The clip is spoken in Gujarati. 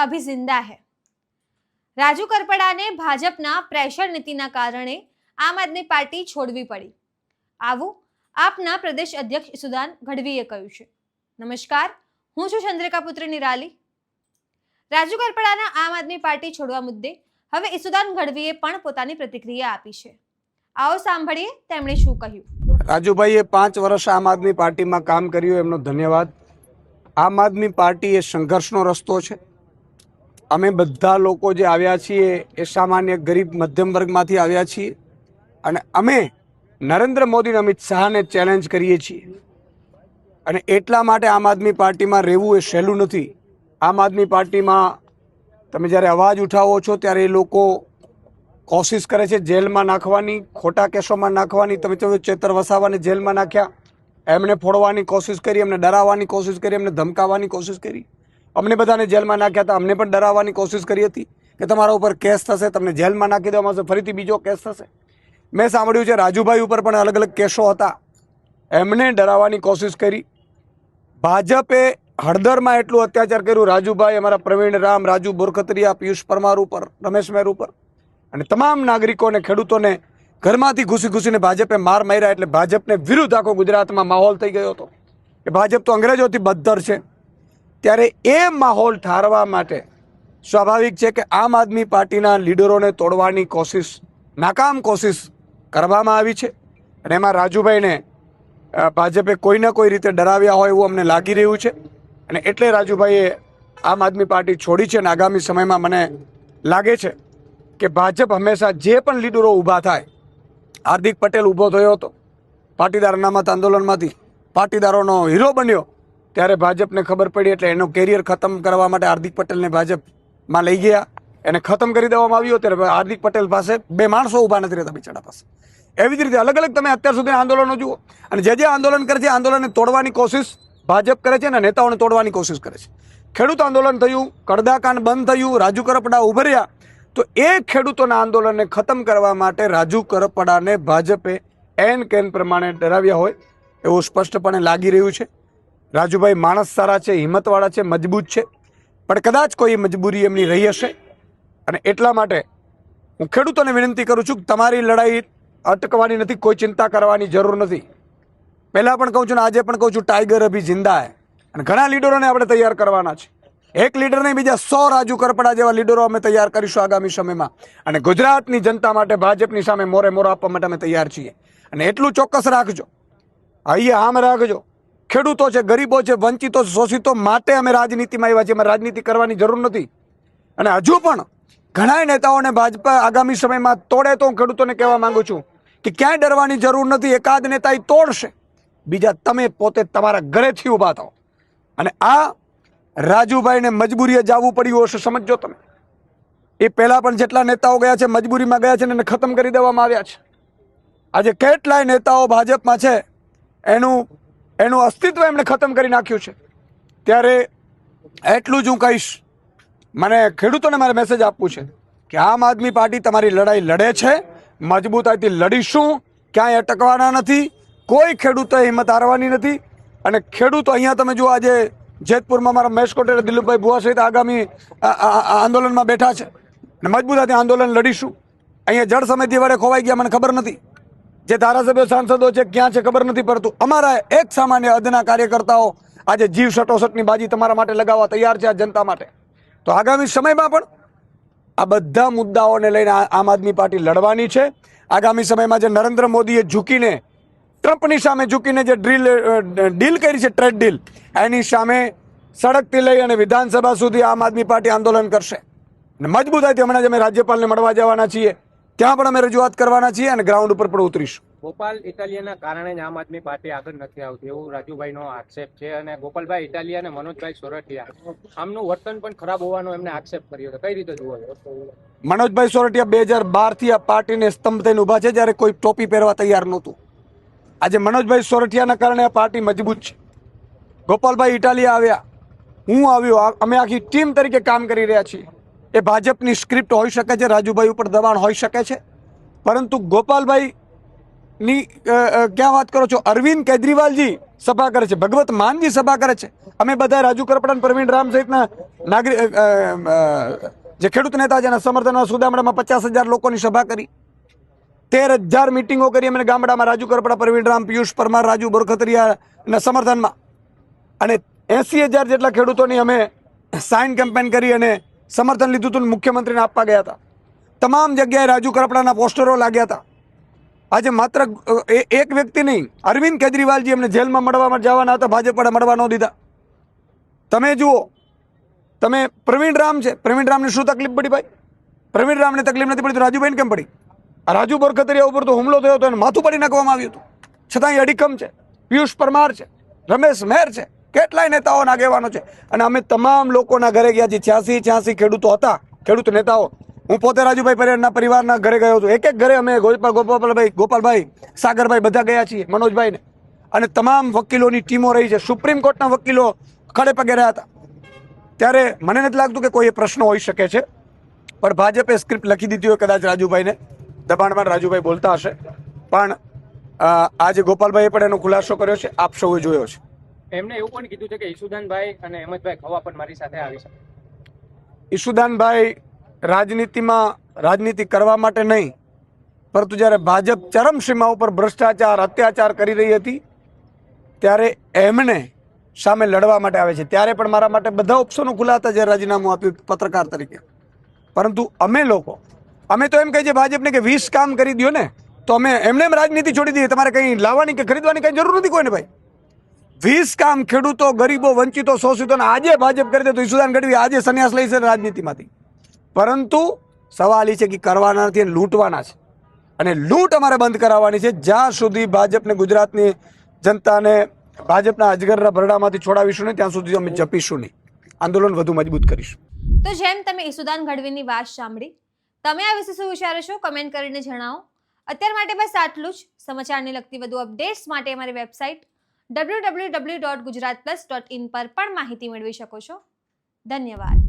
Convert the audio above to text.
अभी जिंदा है રાજુ કરપડાને ભાજપના પ્રેશર નીતિના કારણે આમ આદમી પાર્ટી છોડવી પડી આવું આપના પ્રદેશ અધ્યક્ષ ઈસુદાન ગઢવીએ કહ્યું છે નમસ્કાર હું છું ચંદ્રિકા પુત્ર નિરાલી રાજુ કરપડાના આમ આદમી પાર્ટી છોડવા મુદ્દે હવે ઈસુદાન ગઢવીએ પણ પોતાની પ્રતિક્રિયા આપી છે આવો સાંભળીએ તેમણે શું કહ્યું રાજુભાઈએ પાંચ વર્ષ આમ આદમી પાર્ટીમાં કામ કર્યું એમનો ધન્યવાદ આમ આદમી પાર્ટી એ સંઘર્ષનો રસ્તો છે અમે બધા લોકો જે આવ્યા છીએ એ સામાન્ય ગરીબ મધ્યમ વર્ગમાંથી આવ્યા છીએ અને અમે નરેન્દ્ર મોદી અમિત શાહને ચેલેન્જ કરીએ છીએ. અને એટલા માટે આમ આદમી પાર્ટીમાં રહેવું એ સહેલું નથી. આમ આદમી પાર્ટીમાં તમે જ્યારે અવાજ ઉઠાવો છો ત્યારે એ લોકો કોશિશ કરે છે જેલમાં નાખવાની, ખોટા કેસોમાં નાખવાની, તમે તો ચેતર વસાવાને જેલમાં નાખ્યા. એમને ફોડવાની કોશિશ કરી, એમને ડરાવવાની કોશિશ કરી, એમને ધમકાવવાની કોશિશ કરી. અમને બધાને જેલમાં નાખ્યા હતા. અમને પણ ડરાવવાની કોશિશ કરી હતી કે તમારા ઉપર કેસ થશે, તમને જેલમાં નાખી દેવામાં આવશે, ફરીથી બીજો કેસ થશે. મેં સાંભળ્યું છે, રાજુભાઈ ઉપર પણ અલગ અલગ કેસો હતા. એમને ડરાવવાની કોશિશ કરી. ભાજપે હળદરમાં એટલું અત્યાચાર કર્યું. રાજુભાઈ અમારા પ્રવીણ રામ, રાજુ બોરખતરિયા, પિયુષ પરમાર ઉપર, રમેશ મેર ઉપર. અને તમામ નાગરિકોને, ખેડૂતોને ઘરમાંથી ઘૂસી ઘૂસીને ભાજપે માર માર્યા એટલે ભાજપને વિરુદ્ધ આખો ગુજરાતમાં માહોલ થઈ ગયો હતો. કે ભાજપ તો અંગ્રેજોથી બદ્ધર છે. ત્યારે એ માહોલ ઠારવા માટે સ્વાભાવિક છે કે આમ આદમી પાર્ટીના લીડરોને તોડવાની કોશિશ, નાકામ કોશિશ કરવામાં આવી છે. અને એમાં રાજુભાઈને ભાજપે કોઈને કોઈ રીતે ડરાવ્યા હોય એવું અમને લાગી રહ્યું છે. અને એટલે રાજુભાઈએ આમ આદમી પાર્ટી છોડી છે અને આગામી સમયમાં મને લાગે છે કે ભાજપ હંમેશા જે પણ લીડરો ઊભા થાય, હાર્દિક પટેલ ઊભો થયો હતો, પાટીદાર અનામત આંદોલનમાંથી પાટીદારોનો હીરો બન્યો ત્યારે ભાજપને ખબર પડી એટલે એનો કેરિયર ખતમ કરવા માટે હાર્દિક પટેલને ભાજપમાં લઈ ગયા. એને ખતમ કરી દેવામાં આવ્યો ત્યારે હાર્દિક પટેલ પાસે બે માણસો ઊભા નથી રહેતા બિચારા પાસે. એવી જ રીતે અલગ અલગ તમે અત્યાર સુધી આંદોલનો જુઓ અને જે જે આંદોલન કરે છે આંદોલનને તોડવાની કોશિશ ભાજપ કરે છે અને નેતાઓને તોડવાની કોશિશ કરે છે. ખેડૂત આંદોલન થયું, કડદાકાંડ બંધ થયું, રાજુ કરપડા ઉભર્યા તો એ ખેડૂતોના આંદોલનને ખતમ કરવા માટે રાજુ કરપડાને ભાજપે એન કેન પ્રમાણે ડરાવ્યા હોય, એવું સ્પષ્ટપણે લાગી રહ્યું છે. રાજુભાઈ માણસ સારા છે, હિંમતવાળા છે, મજબૂત છે. પણ કદાચ કોઈ મજબૂરી એમની રહી હશે. અને એટલા માટે હું ખેડૂતોને વિનંતી કરું છું કે તમારી લડાઈ અટકવાની નથી, કોઈ ચિંતા કરવાની જરૂર નથી. પહેલાં પણ કહું છું ને, આજે પણ કહું છું, ટાઈગર અભી જિંદા હે. અને ઘણા લીડરોને આપણે તૈયાર કરવાના છે. એક લીડર નહીં બીજા સો રાજુ કરપડા જેવા લીડરો અમે તૈયાર કરીશું આગામી સમયમાં. અને ગુજરાતની જનતા માટે, ભાજપની સામે મોરે મોરો આપવા માટે અમે તૈયાર છીએ. અને એટલું ચોક્કસ રાખજો. અહીંયા આમ રાખજો. ખેડૂતો છે, ગરીબો છે, વંચિતો શોષિતો માટે અમે રાજનીતિમાં આવ્યા છીએ. અમે રાજનીતિ કરવાની જરૂર નથી. અને હજુ પણ ઘણા નેતાઓને ભાજપા આગામી સમયમાં તોડે તો હું ખેડૂતોને કહેવા માંગુ છું કે ક્યાંય ડરવાની જરૂર નથી. એકાદ નેતા ઈ તોડશે. બીજા તમે પોતે તમારા ઘરેથી ઊભા થાઓ. અને આ રાજુભાઈને મજબૂરીએ જવું પડ્યું હશે સમજો તમે. એ પહેલાં પણ જેટલા નેતાઓ ગયા છે, મજબૂરીમાં ગયા છે એને ખતમ કરી દેવામાં આવ્યા છે. આજે કેટલાય નેતાઓ ભાજપમાં છે, એનું એનું અસ્તિત્વ એમણે ખતમ કરી નાખ્યું છે. ત્યારે એટલું જ હું કહીશ, મને ખેડૂતોને મારે મેસેજ આપવું છે કે આમ આદમી પાર્ટી તમારી લડાઈ લડે છે, મજબૂતાઈથી લડીશું, ક્યાંય અટકવાના નથી, કોઈ ખેડૂતોએ હિંમત હારવાની નથી અને ખેડૂતો અહીંયા તમે જુઓ આજે જેતપુરમાં મારા મહેશ કોટેર દિલીપભાઈ ભુવા સહિત આગામી આંદોલનમાં બેઠા છે. અને મજબૂતાઈથી આંદોલન લડીશું. અહીંયા જળ સમિતિ વડે ખોવાઈ ગયા, મને ખબર નથી. જે ધારાસભ્યો સાંસદો છે, ક્યાં છે ખબર નથી પડતું. અમારા એક સામાન્ય અદના કાર્યકર્તાઓ આજે જીવ સટોસટની બાજી તમારા માટે લગાવવા તૈયાર છે આ જનતા માટે. તો આગામી સમયમાં પણ આ બધા મુદ્દાઓને લઈને આમ આદમી પાર્ટી લડવાની છે. આગામી સમયમાં જે નરેન્દ્ર મોદીએ ઝૂકીને, ટ્રમ્પની સામે ઝૂકીને જે ડ્રીલ ડીલ કરી છે ટ્રેડ ડીલ એની સામે સડકથી લઈ અને વિધાનસભા સુધી આમ આદમી પાર્ટી આંદોલન કરશે. અને મજબૂતાઈથી હમણાં જ અમે રાજ્યપાલને મળવા જવાના છીએ. ત્યાં પણ અમે રજૂઆત કરવાના છીએ અને ગ્રાઉન્ડ ઉપર પણ ઉતરીશું. ગોપાલ ઇટાલિયાના કારણે જ આમ આદમી પાર્ટી આગળ નથી આવતી એવું રાજુભાઈનો આક્ષેપ છે અને ગોપાલભાઈ ઇટાલિયા અને મનોજભાઈ સોરઠિયા આમનું વર્તન પણ ખરાબ હોવાનો એમને આક્ષેપ કર્યો હતો કઈ રીતે જુઓ મનોજભાઈ સોરઠિયા બે હજાર બારથી આ પાર્ટીને સ્તંભ થઈને ઊભા છે જ્યારે કોઈ ટોપી પહેરવા તૈયાર નહોતું. આજે મનોજભાઈ સોરઠિયાના કારણે આ પાર્ટી મજબૂત છે. ગોપાલભાઈ ઇટાલિયા આવ્યા. હું આવ્યો. અમે આખી ટીમ તરીકે કામ કરી રહ્યા છીએ. એ ભાજપની સ્ક્રિપ્ટ હોઈ શકે છે રાજુભાઈ ઉપર દબાણ હોઈ શકે છે. પરંતુ ગોપાલભાઈ ની અ, અ, ક્યાં વાત કરો છો? અરવિંદ કેજરીવાલજી સભા કરે છે ભગવત માનજી સભા કરે છે. અમે બધા રાજુ કરપડા પ્રવીણ રામ સહિતના નાગરિક જે ખેડૂત નેતા એના સમર્થનમાં સુદામડામાં પચાસ હજાર લોકોની સભા કરી. તેર હજાર મિટિંગો કરી અમે ગામડામાં રાજુ કરપડા પ્રવીણ રામ પિયુષ પરમાર રાજુ બોરખતરિયાના સમર્થનમાં. અને એસી હજાર જેટલા ખેડૂતોની અમે સાઇન કેમ્પેન કરી અને સમર્થન લીધું હતું મુખ્યમંત્રીને આપવા ગયા હતા. તમામ જગ્યાએ રાજુ કરપડાના પોસ્ટરો લાગ્યા હતા. આજે માત્ર એક વ્યક્તિ નહીં, અરવિંદ કેજરીવાલજી એમને જેલમાં મળવા જવાના હતા ભાજપ મળવા ન દીધા. તમે જુઓ, તમે પ્રવીણ રામ છે, પ્રવીણ રામને શું તકલીફ પડી ભાઈ? પ્રવીણ રામને તકલીફ નથી પડી તો રાજુભાઈને કેમ પડી? આ રાજુ બોરખતરિયા ઉપર તો હુમલો થયો હતો અને માથું પાડી નાખવામાં આવ્યું હતું. છતાં એ અડીખમ છે, પિયુષ પરમાર છે, રમેશ મેર છે કેટલાય નેતાઓના આગેવાનો છે. અને અમે તમામ લોકોના ઘરે ગયા છીએ. છ્યાસી છ્યાસી ખેડૂતો હતા. ખેડૂત નેતાઓ. હું પોતે રાજુભાઈ પરિવારના પરિવારના ઘરે ગયો છું. એક એક ઘરે અમે ગોપાલ ગોપાલભાઈ ગોપાલભાઈ, સાગરભાઈ બધા ગયા છીએ, મનોજભાઈને. અને તમામ વકીલોની ટીમો રહી છે. સુપ્રીમ કોર્ટના વકીલો ખડે પગે રહ્યા હતા. ત્યારે મને નથી લાગતું કે કોઈ એ પ્રશ્ન હોઈ શકે છે. પણ ભાજપે સ્ક્રિપ્ટ લખી દીધી હોય કદાચ રાજુભાઈને. દબાણમાં રાજુભાઈ બોલતા હશે. પણ આજે ગોપાલભાઈએ પણ એનો ખુલાસો કર્યો છે. આપ સૌએ જોયો છે. એમને એવું પણ કીધું છે કે ઈસુદાનભાઈ અને હેમંતભાઈ ખવા પણ મારી સાથે આવી શકે. ઈશુદાનભાઈ રાજનીતિમાં રાજનીતિ કરવા માટે નહીં, પરંતુ જ્યારે ભાજપ ચરમસીમા ઉપર ભ્રષ્ટાચાર, અત્યાચાર કરી રહી હતી, ત્યારે એમને સામે લડવા માટે આવે છે. ત્યારે પણ મારા માટે બધા ઓપ્શનો ખુલ્લા હતા જ્યારે રાજીનામું આપ્યું પત્રકાર તરીકે. પરંતુ અમે લોકો, અમે તો એમ કહીએ છીએ ભાજપને કે વીસ કામ કરી દો ને, તો અમે એમને એમ રાજનીતિ છોડી દઈએ. તમારે કંઈ લાવવાની કે ખરીદવાની કંઈ જરૂર નથી કોઈને ભાઈ. વીસ કામ ખેડૂતો, ગરીબો વંચિતો શોષિતોને આજે ભાજપ કરી દે તો ઈશુદાન ગઢવી આજે સંન્યાસ લઈ છે રાજનીતિમાંથી. પરંતુ સવાલ એ છે કે કરવાના નથી લૂંટવાના છે. અને લૂંટ અમારે બંધ કરાવવાની છે. જ્યાં સુધી ભાજપને ગુજરાતની જનતાને ભાજપના અજગરના ભરડામાંથી છોડાવીશું નહીં, ત્યાં સુધી અમે જપીશું નહીં. આંદોલન વધુ મજબૂત કરીશું. તો જેમ તમે ઈસુદાન ગઢવીની વાત સાંભળી, તમે આ વિશે શું વિચારો છો? કમેન્ટ કરીને જણાવો. અત્યાર માટે બસ આટલું જ. સમાચારને લગતી વધુ અપડેટ્સ માટે અમારી website W W W Gujarat plus dot in પર પણ માહિતી મેળવી શકો છો. ધન્યવાદ.